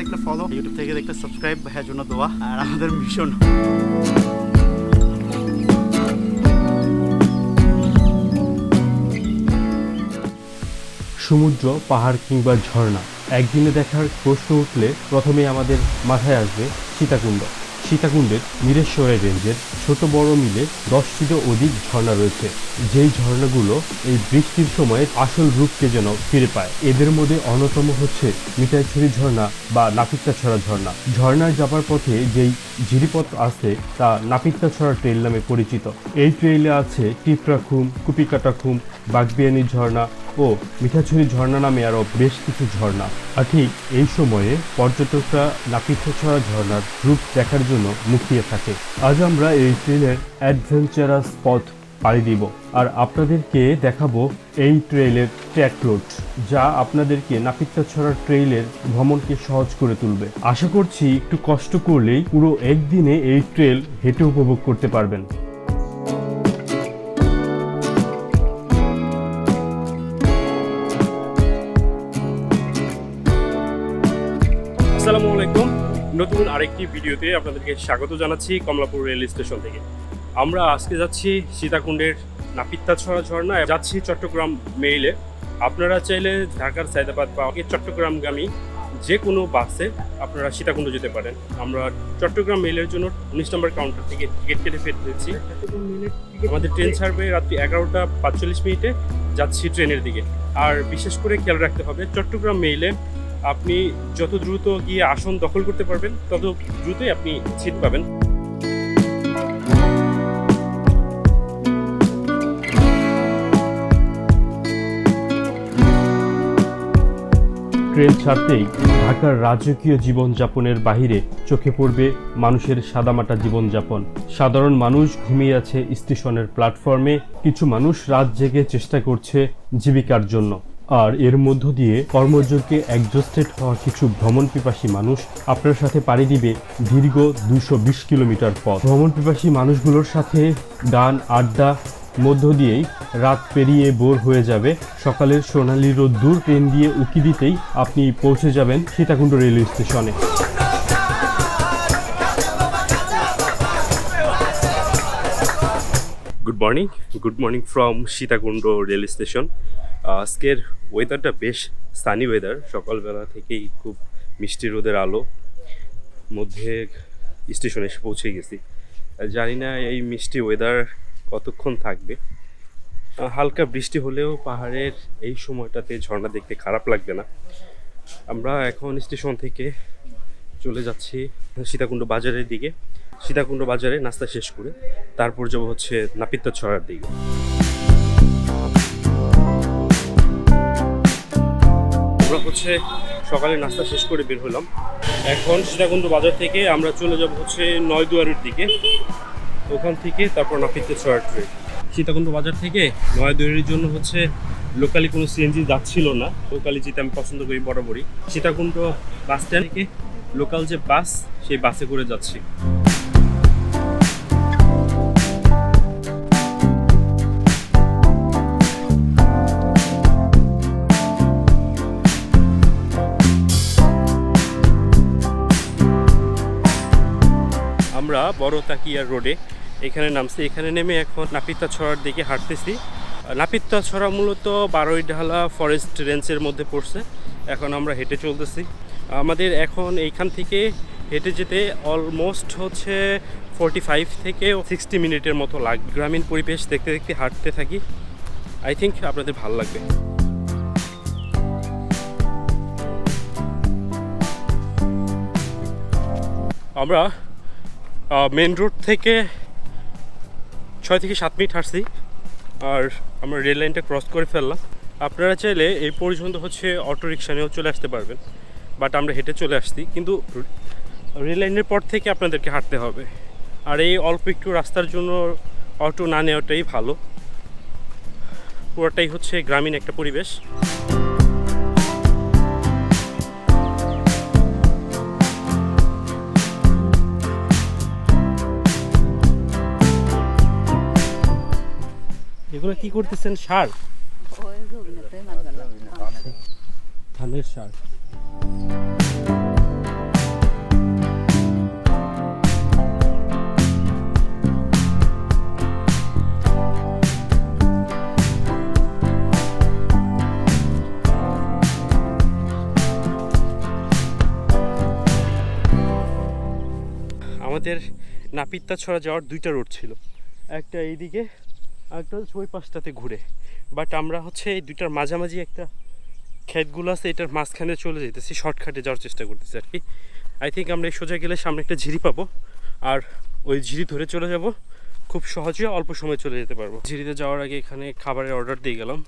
দেখলে follow YouTube থেকে দেখলে সাবস্ক্রাইব হ্যাঁ জন্য দোয়া, আর আমাদের মিশন সমুদ্র, পাহাড় কিংবা ঝর্ণা, একদিনে দেখার প্রশ্ন উঠলে প্রথমে আমাদের মাথায় আসবে সীতাকুণ্ড। সীতাকুণ্ডের মিরেশ্বরের রেঞ্জের ছোট বড় মিলে দশটিরও অধিক ঝর্ণা রয়েছে। যেই ঝর্ণাগুলো এই বৃষ্টির সময়ে আসল রূপকে যেন ফিরে পায়, এদের মধ্যে অন্যতম হচ্ছে মিঠাইছড়ি ঝর্ণা বা নাপিতাছড়া ঝর্ণা। ঝর্ণায় যাবার পথে যেই ঝিরিপথ আছে তা নাপিতাছড়া ট্রেল নামে পরিচিত। এই ট্রেইলে আছে টিপরাখুম কুপিকাটাখুম বাগবিয়ানি ঝর্ণা ও মিঠাছড়ি ঝর্ণা নামে আরও বেশ কিছু ঝর্ণা। আর ঠিক এই সময়ে পর্যটকরা নাপিতাছড়া ঝর্ণার রূপ দেখার জন্য মুখিয়ে থাকে। আজ আমরা এই ট্রেনের অ্যাডভেঞ্চারাস পথ পাড়ি দিব। আর আপনাদেরকে দেখাবো এই ট্রেইলের ট্র্যাক রোড যা আপনাদেরকে নাপিতাছড়ার ট্রেইলের ভ্রমণকে সহজ করে তুলবে। আশা করছি একটু কষ্ট করলেই পুরো একদিনে এই ট্রেল হেঁটে উপভোগ করতে পারবেন। আরেকটি ভিডিওতে আপনাদেরকে স্বাগত জানাচ্ছি কমলাপুর রেল স্টেশন থেকে। আমরা আজকে যাচ্ছি সীতাকুণ্ডের নাপিতাছড়া ঝর্ণা, যাচ্ছি চট্টগ্রাম মেইলে আপনারা চাইলে ঢাকার সায়দাবাদ বা চট্টগ্রামগামী যে কোনো বাসে আপনারা সীতাকুণ্ড যেতে পারেন। আমরা চট্টগ্রাম মেইলের জন্য উনিশ নম্বর কাউন্টার থেকে টিকিট কেটে ফেলতেছি আমাদের ট্রেন ছাড়বে রাত্রি এগারোটা পাঁচচল্লিশ মিনিটে, যাচ্ছি ট্রেনের দিকে। আর বিশেষ করে খেয়াল রাখতে হবে, চট্টগ্রাম মেইলে আপনি যত দ্রুত গিয়ে আসন দখল করতে পারবেন, তত দ্রুতই আপনি সিট পাবেন। ট্রেন ছাড়তেই ঢাকার রাজকীয় জীবনযাপনের বাহিরে চোখে পড়বে মানুষের সাদামাটা জীবনযাপন। সাধারণ মানুষ ঘুমিয়ে আছে স্টেশনের প্ল্যাটফর্মে, কিছু মানুষ রাত জেগে চেষ্টা করছে জীবিকার জন্য। আর এর মধ্য দিয়ে কর্মযোগ্যে অ্যাডজাস্টেড হওয়া কিছু ভ্রমণ পিপাসী মানুষ আপনার সাথে পাড়ি দিবে দীর্ঘ দুশো বিশ কিলোমিটার পথ। ভ্রমণ পিপাসী মানুষগুলোর সাথে গান আড্ডা মধ্য দিয়েই রাত পেরিয়ে বোর হয়ে যাবে। সকালের সোনালি রোদ্দুর ট্রেন দিয়ে উকি দিতেই আপনি পৌঁছে যাবেন সীতাকুণ্ড রেলওয়ে স্টেশনে। Good morning good morning from Sitakunda rail station. আজকের ওয়েদারটা বেশ সানি ওয়েদার সকালবেলা থেকেই খুব মিষ্টি রোদের আলো। মধ্যে স্টেশনে এসে পৌঁছে গেছি। জানি না এই মিষ্টি ওয়েদার কতক্ষণ থাকবে। হালকা বৃষ্টি হলেও পাহাড়ের এই সময়টাতে ঝর্ণা দেখতে খারাপ লাগবে না। আমরা এখন স্টেশন থেকে চলে যাচ্ছি সীতাকুণ্ড বাজারের দিকে। সীতাকুণ্ড বাজারে নাস্তা শেষ করে তারপর যাব হচ্ছে নাপিত্য ছড়ার দিকে। আমরা হচ্ছে সকালে নাস্তা শেষ করে বের হলাম। এখন সীতাকুণ্ড বাজার থেকে আমরা চলে যাব হচ্ছে নয়দুয়ারের দিকে। ওখান থেকে তারপর নাপিতে ছড়ার ট্রেন সীতাকুণ্ড বাজার থেকে নয়াদুয়ারির জন্য হচ্ছে লোকালি কোনো সিএনজি যাচ্ছিল না। লোকালি যেতে আমি পছন্দ করি বরাবরই। সীতাকুণ্ড বাস স্ট্যান্ড থেকে লোকাল যে বাস সেই বাসে করে যাচ্ছি। আমরা বড় তাকিয়া রোডে। এখানে নামছি। এখানে নেমে এখন নাপিতা ছড়ার দিকে হাঁটতেছি। নাপিতা ছড়া মূলত বারোই ঢালা ফরেস্ট রেঞ্জের মধ্যে পড়ছে। এখন আমরা হেঁটে চলতেছি। আমাদের এখন এইখান থেকে হেঁটে যেতে অলমোস্ট হচ্ছে ফোরটি ফাইভ থেকে সিক্সটি মিনিটের মতো লাগবে। গ্রামীণ পরিবেশ দেখতে দেখতে হাঁটতে থাকি। আই থিঙ্ক আপনাদের ভালো লাগবে। আমরা মেন রোড থেকে ছয় থেকে সাত মিনিট হাঁটছি আর আমরা রেল লাইনটা ক্রস করে ফেললাম। আপনারা চাইলে এই পর্যন্ত হচ্ছে অটো রিক্সা নিয়েও চলে আসতে পারবেন বাট আমরা হেঁটে চলে আসছি। কিন্তু রেল লাইনের পর থেকে আপনাদেরকে হাঁটতে হবে। আর এই অল্প একটু রাস্তার জন্য অটো না নেওয়াটাই ভালো। পুরোটাই হচ্ছে গ্রামীণ একটা পরিবেশ। এগুলো কি করতেছেন? সার? ধানের সার। আমাদের নাপিত্তা ছড়া যাওয়ার দুইটা রোড ছিল। একটা এইদিকে আর একটা হচ্ছে ওই পাশটাতে ঘুরে। বাট আমরা হচ্ছে এই দুইটার মাঝামাঝি একটা ক্ষেতগুলো আছে, এটার মাঝখানে চলে যেতেছি শর্টকাটে যাওয়ার চেষ্টা করতেছি আর কি। আই থিঙ্ক আমরা এই সোজা গেলে সামনে একটা ঝিরি পাবো, আর ওই ঝিরি ধরে চলে যাব। খুব সহজে অল্প সময় চলে যেতে পারব। ঝিরিতে যাওয়ার আগে এখানে খাবারের অর্ডার দিয়ে গেলাম।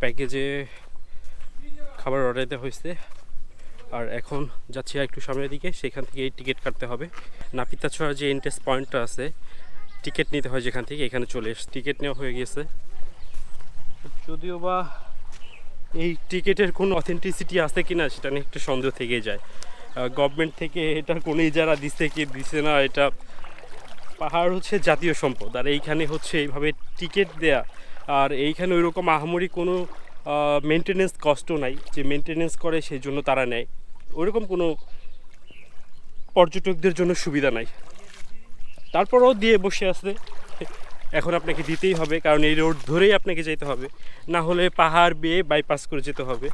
প্যাকেজে খাবার অর্ডার দিতে হয়েছে। আর এখন যাচ্ছি একটু সামনের দিকে, সেখান থেকে এই টিকিট কাটতে হবে। নাপিতা ছড়া যে ইন্টারেস্ট পয়েন্টটা আছে টিকিট নিতে হয় যেখান থেকে, এখানে চলে এসে টিকিট নেওয়া হয়ে গিয়েছে। যদিও বা এই টিকিটের কোনো অথেন্টিসিটি আছে কি না সেটা নিয়ে একটু সন্দেহ থেকে যায়। গভর্নমেন্ট থেকে এটা কোনো ইজারা দিচ্ছে কি দিচ্ছে না, এটা পাহাড় হচ্ছে জাতীয় সম্পদ। আর এইখানে হচ্ছে এইভাবে টিকিট দেয়া। আর এইখানে ওইরকম আহামরি কোনো মেনটেনেন্স কষ্টও নাই। যে মেনটেনেন্স করে সেই জন্য তারা নেয়। ওইরকম কোনো পর্যটকদের জন্য সুবিধা নাই। তারপরেও দিয়ে বসে আছে। এখন আপনাকে দিতেই হবে, কারণ এই রোড ধরেই আপনাকে যেতে হবে। না হলে পাহাড় বেয়ে বাইপাস করে যেতে হবে।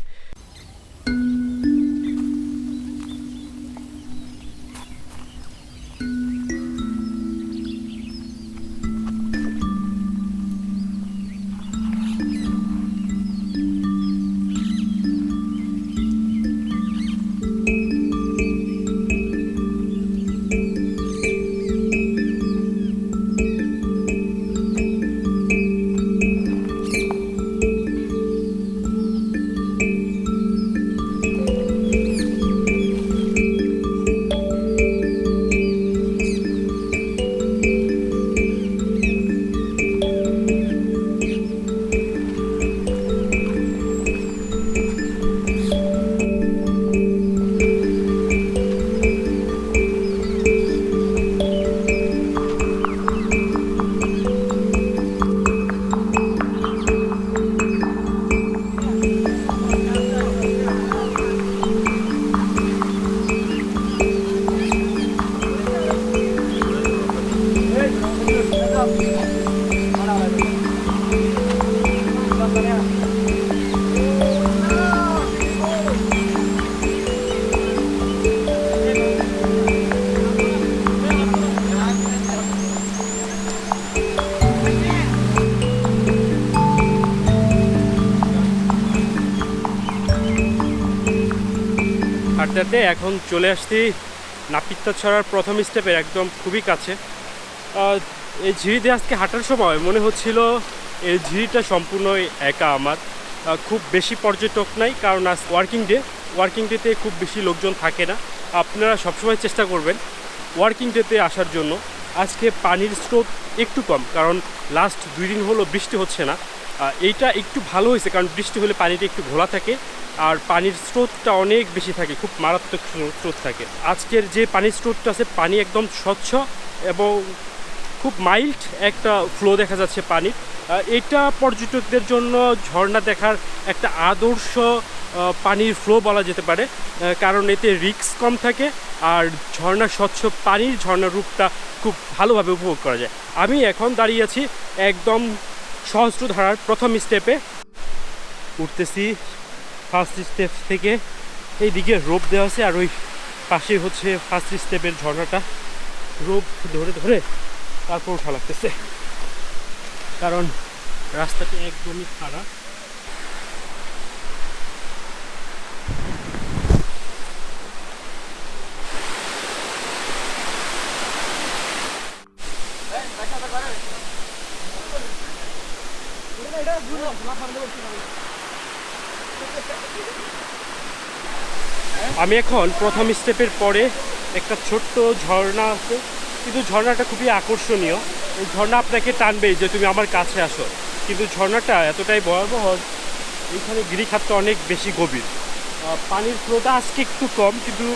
হাঁটতে এখন চলে আসছি নাপিত্তা ছড়ার প্রথম স্টেপের একদম খুবই কাছে। এই ঝিরিতে আজকে হাঁটার সময় মনে হচ্ছিল এই ঝিরিটা সম্পূর্ণ একা আমার। খুব বেশি পর্যটক নাই, কারণ আজ ওয়ার্কিং ডে ওয়ার্কিং ডেতে খুব বেশি লোকজন থাকে না। আপনারা সবসময় চেষ্টা করবেন ওয়ার্কিং ডেতে আসার জন্য। আজকে পানির স্রোত একটু কম, কারণ লাস্ট দুই দিন হলো বৃষ্টি হচ্ছে না। এইটা একটু ভালো হয়েছে, কারণ বৃষ্টি হলে পানিটা একটু ঘোলা থাকে, আর পানির স্রোতটা অনেক বেশি থাকে, খুব মারাত্মক স্রোত থাকে। আজকের যে পানির স্রোতটা আছে, পানি একদম স্বচ্ছ এবং খুব মাইল্ড একটা ফ্লো দেখা যাচ্ছে পানির। এটা পর্যটকদের জন্য ঝর্ণা দেখার একটা আদর্শ পানির ফ্লো বলা যেতে পারে। কারণ এতে রিক্স কম থাকে আর ঝর্ণা স্বচ্ছ পানির ঝর্ণার রূপটা খুব ভালোভাবে উপভোগ করা যায়। আমি এখন দাঁড়িয়ে আছি একদম সহস্রধারার প্রথম স্টেপে উঠতেছি ফার্স্ট স্টেপ থেকে। এই দিকে রোপ দেওয়া আছে আর ওই পাশে হচ্ছে ফার্স্ট স্টেপের ঝর্ণাটা। রোপ ধরে ধরে তারপর ওঠা লাগতেছে। কারণ রাস্তাটি একদমই খারাপ। আমি এখন প্রথম স্টেপের পরে একটা ছোট্ট ঝর্ণা আছে। কিন্তু ঝর্ণাটা খুবই আকর্ষণীয়। এই ঝর্ণা আপনাকে টানবেই যে তুমি আমার কাছে আসো। কিন্তু ঝর্ণাটা এতটাই ভয়াবহ, এইখানে গিরিখাতটা অনেক বেশি গভীর। পানির ফ্লোটা আজকে একটু কম, কিন্তু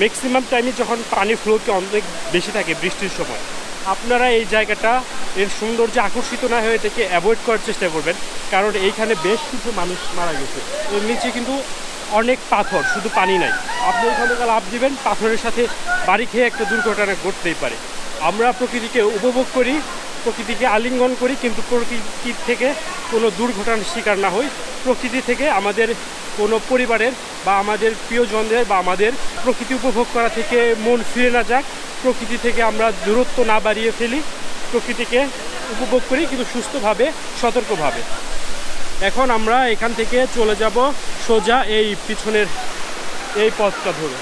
ম্যাক্সিমাম টাইমে যখন পানির ফ্লোকে অনেক বেশি থাকে বৃষ্টির সময়, আপনারা এই জায়গাটা, এর সৌন্দর্য আকর্ষিত না হয়ে এটাকে অ্যাভয়েড করার চেষ্টা করবেন। কারণ এইখানে বেশ কিছু মানুষ মারা গেছে। এর নিচে কিন্তু অনেক পাথর, শুধু পানি নাই। আপনি ওখানে লাভ দিবেন, পাথরের সাথে বাড়ি খেয়ে একটা দুর্ঘটনা ঘটতেই পারে। আমরা প্রকৃতিকে উপভোগ করি, প্রকৃতিকে আলিঙ্গন করি, কিন্তু প্রকৃতির থেকে কোনো দুর্ঘটনার শিকার না হই। প্রকৃতি থেকে আমাদের কোনো পরিবারের বা আমাদের প্রিয়জনদের বা আমাদের প্রকৃতি উপভোগ করা থেকে মন ফিরে না যাক। প্রকৃতি থেকে আমরা দূরত্ব না বাড়িয়ে ফেলি। প্রকৃতিকে উপভোগ করি, কিন্তু সুস্থভাবে, সতর্কভাবে। এখন আমরা এখান থেকে চলে যাব সোজা এই পিছনের এই পথটা ধরে।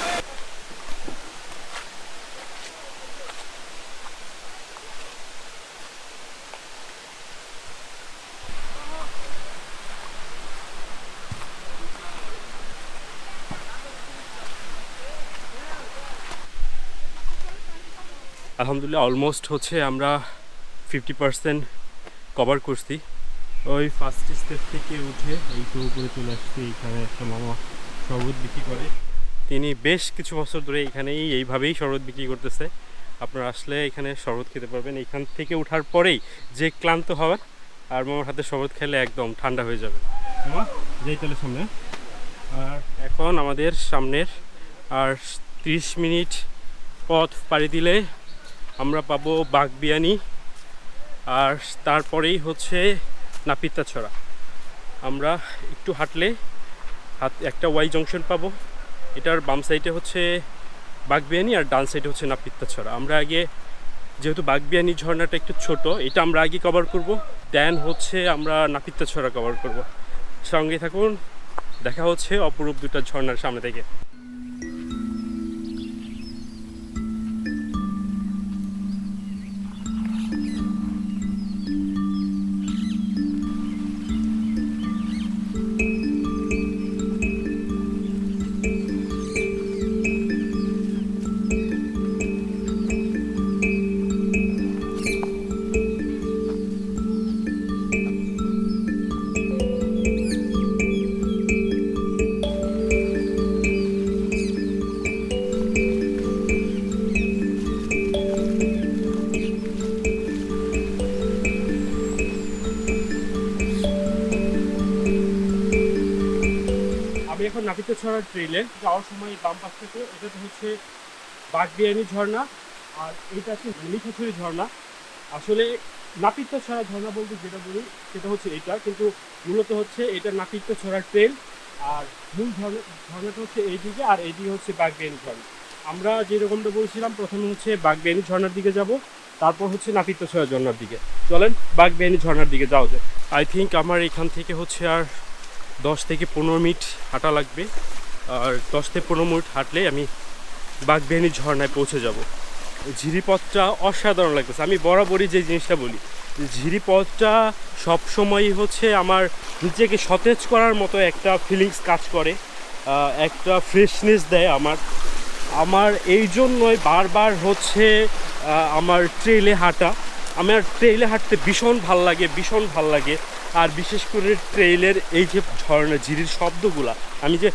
আলহামদুলিল্লাহ অলমোস্ট হচ্ছে আমরা ফিফটি পার্সেন্ট কভার করছি। ওই ফার্স্ট স্টেপ থেকে উঠে এইটু উপরে চলে আসছি, এখানে একটা মামা শরবত বিক্রি করে। তিনি বেশ কিছু বছর ধরে এখানেই এইভাবেই শরবত বিক্রি করতেছে। আপনারা আসলে এখানে শরবত খেতে পারবেন। এখান থেকে ওঠার পরেই যে ক্লান্ত হওয়ার আর মামার হাতে শরবত খেলে একদম ঠান্ডা হয়ে যাবে যেই তাহলে সামনে। আর এখন আমাদের সামনের আর তিরিশ মিনিট পথ পাড়ি দিলে আমরা পাবো বাগবিয়ানি। আর তারপরেই হচ্ছে নাপিতাছড়া আমরা একটু হাঁটলে হাত, একটা ওয়াই জংশন পাবো। এটার বাম সাইডে হচ্ছে বাগবিয়ানি আর ডান সাইডে হচ্ছে নাপিতাছড়া আমরা আগে যেহেতু বাগবিয়ানি ঝর্ণাটা একটু ছোট, এটা আমরা আগে কভার করব। দেন হচ্ছে আমরা নাপিতাছড়া কভার করব। সঙ্গে থাকুন, দেখা হচ্ছে অপরূপ দুটা ঝর্ণার সামনে থেকে। ছড়ার ট্রেলে যাওয়ার সময় বাম পাশ থেকে, এটাতে হচ্ছে বাগবিয়ানি ঝর্ণা, আর এটা হচ্ছে মলিখাছড়ি ঝর্ণা। আসলে নাপিত্য ছড়া ঝর্ণা বলতে যেটা বলি, সেটা হচ্ছে এটা, কিন্তু মূলত হচ্ছে এটা নাপিত্য ছড়ার ট্রেল, আর মূল ঝর্ণা, ঝর্ণাটা হচ্ছে এইদিকে, আর এইদিকে হচ্ছে বাগবিয়ানি ঝর্ণা। আমরা যেরকমটা বলছিলাম, প্রথমে হচ্ছে বাগবিয়ানি ঝর্ণার দিকে যাব, তারপর হচ্ছে নাপিত্য ছড়া ঝর্ণার দিকে। চলেন বাগবিয়ানি ঝর্ণার দিকে যাওয়া যায় আই থিঙ্ক আমার এখান থেকে হচ্ছে আর দশ থেকে পনেরো মিনিট হাঁটা লাগবে। আর দশ থেকে পনেরো মিনিট হাঁটলে আমি বাগবেহানি ঝর্ণায় পৌঁছে যাব। ঝিরিপথটা অসাধারণ লাগতেছে। আমি বরাবরই যে জিনিসটা বলি, ঝিরিপথটা সবসময়ই হচ্ছে আমার নিজেকে সতেজ করার মতো একটা ফিলিংস কাজ করে একটা ফ্রেশনেস দেয় আমার। আমার এই জন্যই বারবার হচ্ছে আমার ট্রেলে হাঁটা। আমার ট্রেলে হাঁটতে ভীষণ ভালো লাগে, ভীষণ ভালো লাগে। আর বিশেষ করে ট্রেইলের এই যে ঝর্ণা ঝিরির শব্দগুলা, আমি যে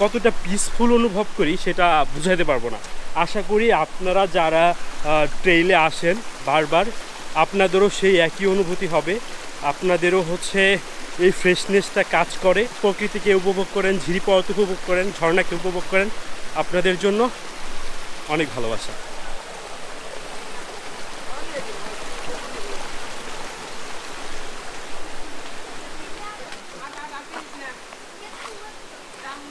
কতটা পিসফুল অনুভব করি সেটা বুঝাইতে পারব না। আশা করি আপনারা যারা ট্রেইলে আসেন বারবার, আপনাদেরও সেই একই অনুভূতি হবে। আপনাদেরও হচ্ছে এই ফ্রেশনেসটা কাজ করে। প্রকৃতিকে উপভোগ করেন, ঝিরি ঝিরিপথ উপভোগ করেন, ঝর্ণাকে উপভোগ করেন। আপনাদের জন্য অনেক ভালোবাসা।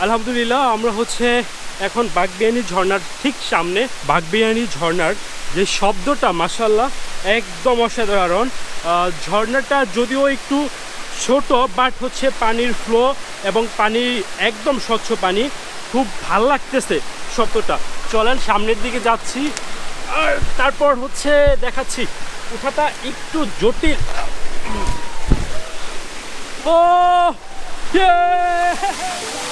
আলহামদুলিল্লাহ আমরা হচ্ছে এখন বাগবিয়ানি ঝর্ণার ঠিক সামনে। বাগবিয়ানি ঝর্ণার যে শব্দটা মাসাল্লাহ একদম অসাধারণ। আহ, ঝর্ণাটা যদিও একটু ছোট বাট হচ্ছে পানির ফ্লো এবং পানি একদম স্বচ্ছ পানি। খুব ভালো লাগতেছে শব্দটা। চলেন সামনের দিকে যাচ্ছি। আর তারপর হচ্ছে দেখাচ্ছি। ওঠাটা একটু জটিল। ও yeah!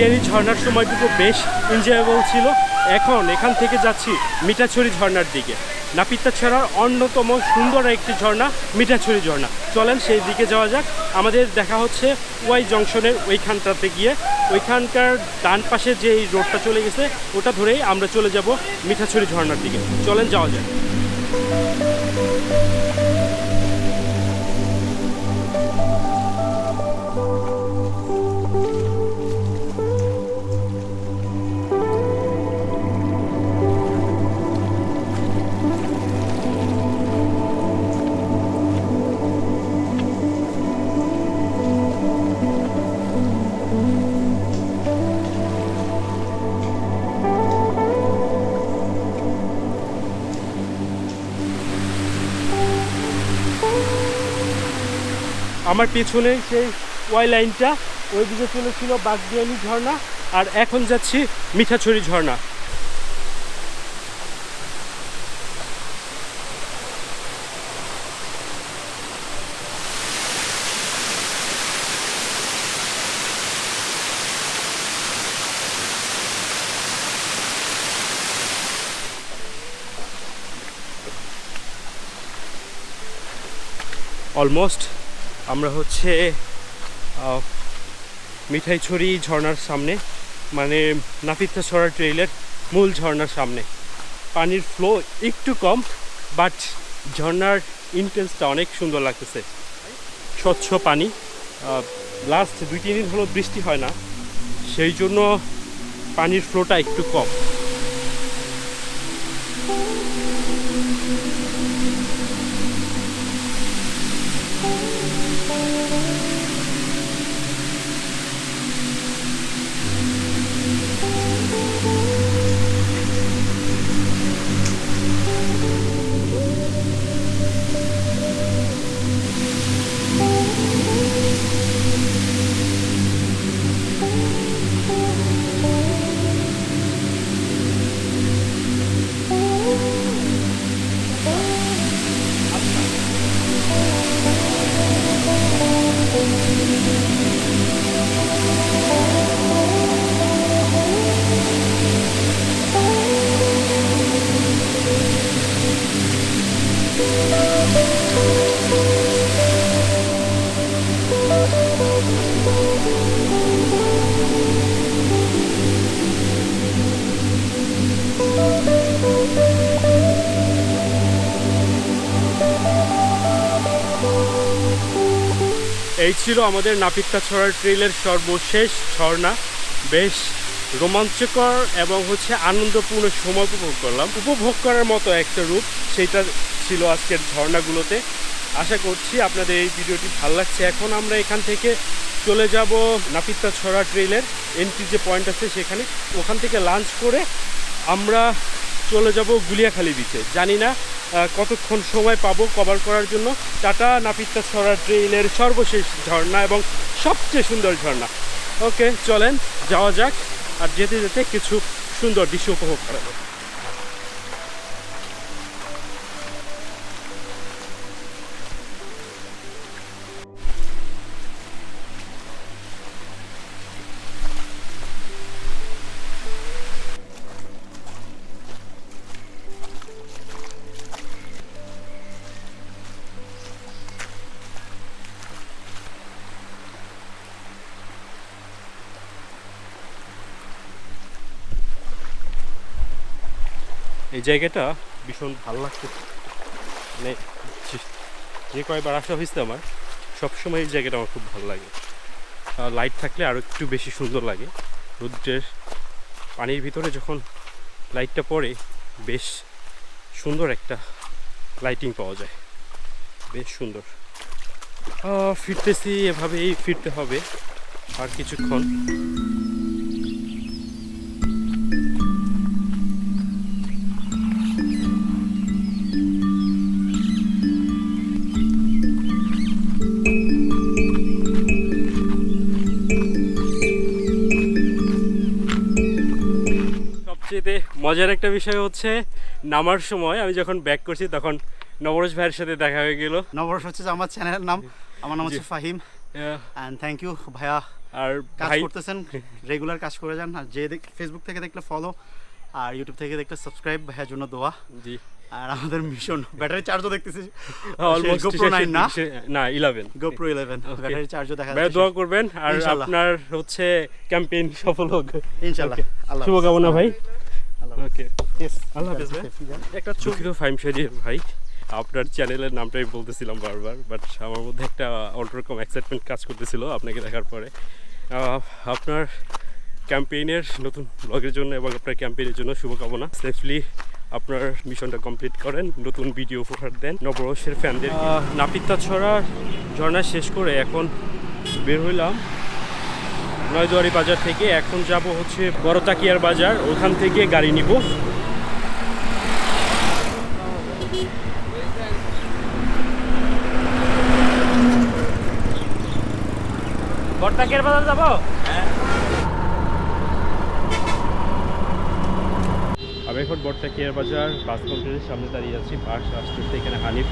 বাগবিয়ারি ঝর্ণার সময়টুকু বেশ এনজয়েবল ছিল। এখন এখান থেকে যাচ্ছি মিঠাছড়ি ঝর্ণার দিকে। নাপিতা ছাড়ার অন্যতম সুন্দর একটি ঝর্ণা মিঠাছড়ি ঝর্ণা। চলেন সেই দিকে যাওয়া যাক। আমাদের দেখা হচ্ছে ওয়াই জংশনের ওইখানটাতে গিয়ে। ওইখানকার ডান পাশে যে এই রোডটা চলে গেছে, ওটা ধরেই আমরা চলে যাব মিঠাছড়ি ঝর্ণার দিকে। চলেন যাওয়া যাক। আমার পেছনে সেই ওয়াই লাইনটা, ওই দিকে চলেছিল বাগদিয়ালি ঝর্ণা, আর এখন যাচ্ছি মিঠাছড়ি ঝর্ণা। অলমোস্ট আমরা হচ্ছে মিঠাইছড়ি ঝর্ণার সামনে মানে নাপিতা ছড়া ট্রেইলের মূল ঝর্ণার সামনে। পানির ফ্লো একটু কম বাট ঝর্নার ইন্টেন্সটা অনেক সুন্দর লাগতেছে। স্বচ্ছ পানি লাস্ট দুই, তিন দিন হলো বৃষ্টি হয় না, সেই জন্য পানির ফ্লোটা একটু কম। ছিল আমাদের নাপিতা ছড়া ট্রেলের সর্বশেষ ঝর্ণা। বেশ রোমাঞ্চকর এবং হচ্ছে আনন্দপূর্ণ সময় উপভোগ করলাম। উপভোগ করার মতো একটা রূপ সেটা ছিল আজকের ঝর্ণাগুলোতে। আশা করছি আপনাদের এই ভিডিওটি ভালো লাগছে। এখন আমরা এখান থেকে চলে যাব নাপিতা ছড়া ট্রেলের এন্ট্রি যে পয়েন্ট আছে সেখানে। ওখান থেকে লাঞ্চ করে আমরা চলে যাব গুলিয়াখালী বিচে জানি না কতক্ষণ সময় পাবো কভার করার জন্য। টাটা নাপিতা সরার ট্রেইলের সর্বশেষ ঝর্ণা এবং সবচেয়ে সুন্দর ঝর্ণা। ওকে চলেন, যাওয়া যাক। আর যেতে যেতে কিছু সুন্দর দৃশ্য উপভোগ করা এই জায়গাটা ভীষণ ভালো লাগছে। মানে যে- কয়বার আসা হয়েছে আমার, সবসময় এই জায়গাটা আমার খুব ভালো লাগে। লাইট থাকলে আরও একটু বেশি সুন্দর লাগে। রৌদ্রের পানির ভিতরে যখন লাইটটা পড়ে, বেশ সুন্দর একটা লাইটিং পাওয়া যায়। বেশ সুন্দর। ফিরতেছি, এভাবেই ফিরতে হবে। আর কিছুক্ষণ। মজার একটা বিষয় হচ্ছে নামার সময় আমি যখন ব্যাক করছি তখন নবরোজ ভাইয়ের সাথে দেখা হয়ে গেল। নবরস হচ্ছে যে আমার চ্যানেলের নাম আমার নাম হচ্ছে ফাহিম। অ্যান্ড থ্যাংক ইউ ভাইয়া। আর কাজ করতেছেন রেগুলার কাজ করে যান। আর যে ফেসবুক থেকে দেখলে ফলো আর ইউটিউব থেকে দেখলে সাবস্ক্রাইব ভাইয়ার জন্য দোয়া। জি। আর আমাদের মিশন ব্যাটারি চার্জও দেখতেছি অলমোস্ট GoPro 9 না? না eleven GoPro eleven Okay. Battery চার্জও দেখা যাচ্ছে দোয়া করবেন। আর আপনার হচ্ছে ক্যাম্পেইন সফল হোক। ইনশাল্লাহ। আল্লাহ শুভকামনা ভাই। ওকে. আল্লাহ হাফেজ ভাই একটা চোখিত ফাইম শরীর ভাই। আপনার চ্যানেলের নামটাই বলতেছিলাম বারবার বাট আমার মধ্যে একটা অন্যরকম এক্সাইটমেন্ট কাজ করতেছিল আপনাকে দেখার পরে। আপনার ক্যাম্পেইনের নতুন ব্লগের জন্য এবং আপনার ক্যাম্পেইনের জন্য শুভকামনা। সেফলি আপনার মিশনটা কমপ্লিট করেন নতুন ভিডিও উপহার দেন। নববর্ষের ফ্যানদের নাপিতা ছড়া ঝর্ণা শেষ করে এখন বের হইলাম। নয়দুয়ারি বাজার থেকে এখন যাব হচ্ছে বড় তাকিয়ার বাজার। ওখান থেকে গাড়ি নিব। বড়তাকিয়ার বাজার যাব? আমি এখন বড়তাকিয়ার বাজার বাস কাউন্টারের সামনে দাঁড়িয়ে আছি। বাস আসতেছে এখানে হানিফ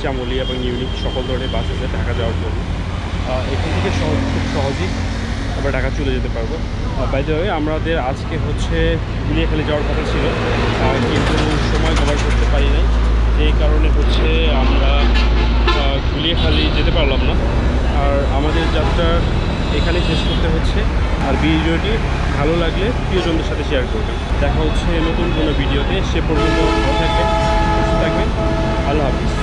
শ্যামলি এবং ইউনিক সকল ধরনের বাস আছে ঢাকা যাওয়ার জন্য। এখান থেকে সহজ খুব সহজেই আমরা ঢাকা চলে যেতে পারব। বাই আমাদের আজকে হচ্ছে গুলিয়াখালী যাওয়ার কথা ছিল কিন্তু সময় কভার করতে পারি নাই। এই কারণে হচ্ছে আমরা গুলিয়াখালী যেতে পারলাম না। আর আমাদের যাত্রা এখানে শেষ করতে হচ্ছে। আর ভিডিওটি ভালো লাগলে প্রিয়জনদের সাথে শেয়ার করবেন। দেখা হচ্ছে নতুন কোনো ভিডিওতে। সে পর্যন্ত ভালো থাকবেন, সুস্থ থাকবেন। আল্লাহ হাফিজ।